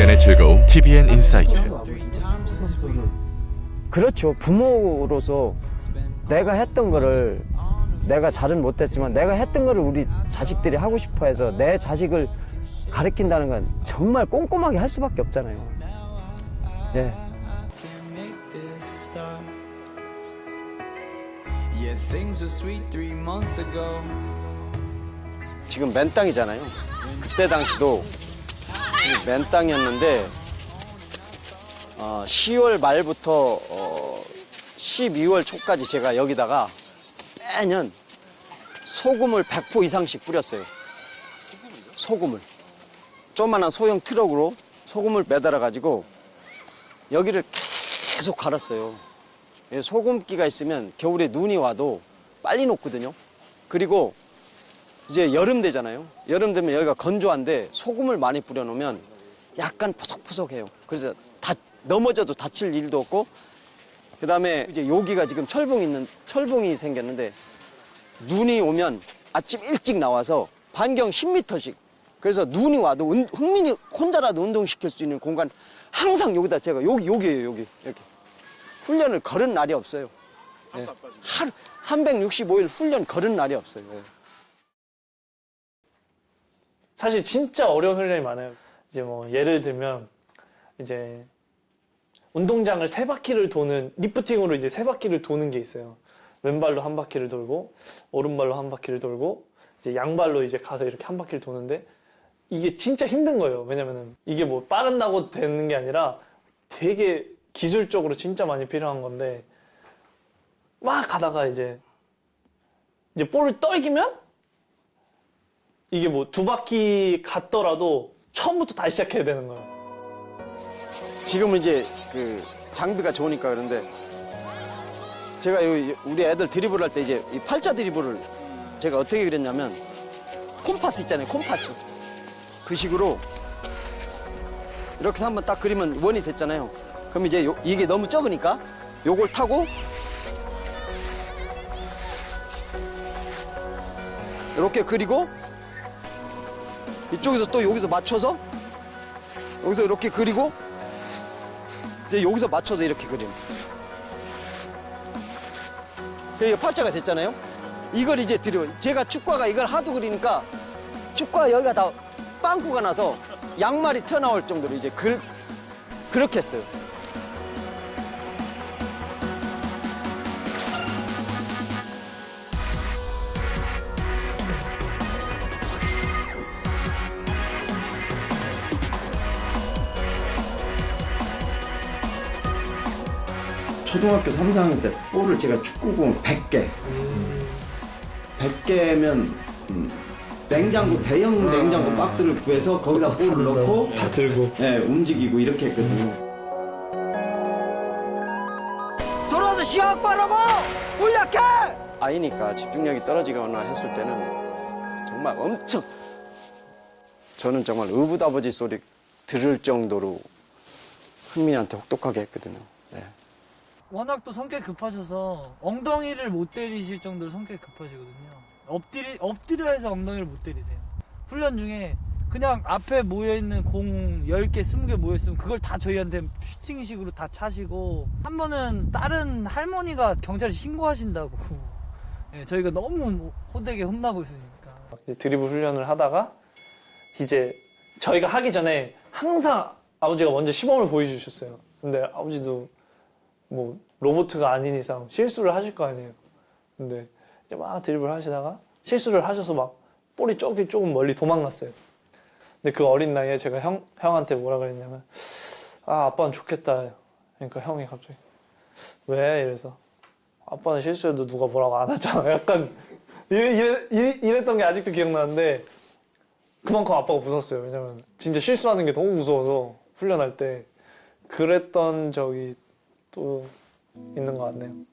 시간의 즐거움 TVN 인사이트 그렇죠. 부모로서 내가 했던 거를 내가 잘은 못했지만 내가 했던 거를 우리 자식들이 하고 싶어 해서 내 자식을 가르친다는 건 정말 꼼꼼하게 할 수밖에 없잖아요. 예. 지금 맨 땅이잖아요. 그때 당시도 맨 땅이었는데 어, 10월 말부터 어, 12월 초까지 제가 여기다가 매년 소금을 100포 이상씩 뿌렸어요. 소금을. 조그만한 소형 트럭으로 소금을 매달아 가지고 여기를 계속 갈았어요. 예, 소금기가 있으면 겨울에 눈이 와도 빨리 녹거든요. 그리고 이제 여름 되잖아요. 여름 되면 여기가 건조한데 소금을 많이 뿌려놓으면 약간 포석포석해요. 그래서 다 넘어져도 다칠 일도 없고 그다음에 이제 여기가 지금 철봉 있는 철봉이 생겼는데 눈이 오면 아침 일찍 나와서 반경 10m씩 그래서 눈이 와도 은- 흥민이 혼자라도 운동시킬 수 있는 공간 항상 여기다 제가 여기 여기에요 여기 이렇게 훈련을 걸은 날이 없어요. 예. 하루 365일 훈련 걸은 날이 없어요. 예. 사실 진짜 어려운 훈련이 많아요. 이제 뭐 예를 들면 이제 운동장을 세 바퀴를 도는 리프팅으로 이제 세 바퀴를 도는 게 있어요. 왼발로 한 바퀴를 돌고 오른발로 한 바퀴를 돌고 이제 양발로 이제 가서 이렇게 한 바퀴를 도는데 이게 진짜 힘든 거예요. 왜냐면은 이게 뭐 빠른다고 되는 게 아니라 되게 기술적으로 진짜 많이 필요한 건데 막 가다가 이제 이제 볼을 떨기면 이게 뭐 두 바퀴 갔더라도 처음부터 다시 시작해야 되는 거예요. 지금은 이제 그 장비가 좋으니까 그런데 제가 요 우리 애들 드리블 할 때 이제 이 팔자 드리블을 제가 어떻게 그렸냐면 콤파스 있잖아요 콤파스 그 식으로 이렇게 해서 한번 딱 그리면 원이 됐잖아요 그럼 이제 요- 이게 너무 적으니까 요걸 타고 이렇게 그리고 이쪽에서 또 여기서 맞춰서 여기서 이렇게 그리고 이제 여기서 맞춰서 이렇게 그림. 여기 팔자가 됐잖아요. 이걸 이제 드려. 제가 축구가 이걸 하도 그리니까 축구가 여기가 다 빵꾸가 나서 양말이 튀어나올 정도로 이제 그, 그렇게 했어요. 초등학교 3, 4학년 때 볼을 제가 축구공 100개. 100개면 음, 냉장고 대형 냉장고 박스를 구해서 거기다 볼을 넣고 다 들고. 예, 움직이고 이렇게 했거든요. 돌아와서 시합하라고 올약해. 아이니까 집중력이 떨어지거나 했을 때는 정말 엄청 저는 정말 의붓아버지 소리 들을 정도로 흥민이한테 혹독하게 했거든요. 네. 워낙 또 성격 급하셔서 엉덩이를 못 때리실 정도로 성격이 급하시거든요. 엎드리, 엎드려 해서 엉덩이를 못 때리세요. 훈련 중에 그냥 앞에 모여있는 공 10개, 20개 모여있으면 그걸 다 저희한테 슈팅식으로 다 차시고 한 번은 다른 할머니가 경찰에 신고하신다고 예, 저희가 너무 호되게 혼나고 있으니까 이제 드리블 훈련을 하다가 이제 저희가 하기 전에 항상 아버지가 먼저 시범을 보여주셨어요. 근데 아버지도 뭐 로보트가 아닌 이상 실수를 하실 거 아니에요. 근데 이제 막 드리블 하시다가 실수를 하셔서 막 볼이 조금 조금 멀리 도망갔어요. 근데 그 어린 나이에 제가 형 형한테 뭐라 그랬냐면 아 아빠는 좋겠다. 그러니까 형이 갑자기 왜 이래서 아빠는 실수해도 누가 뭐라고 안 하잖아. 약간 이래, 이래, 이래, 이랬던 게 아직도 기억나는데 그만큼 아빠가 무서웠어요. 왜냐면 진짜 실수하는 게 너무 무서워서 훈련할 때 그랬던 적이 또 있는 것 같네요.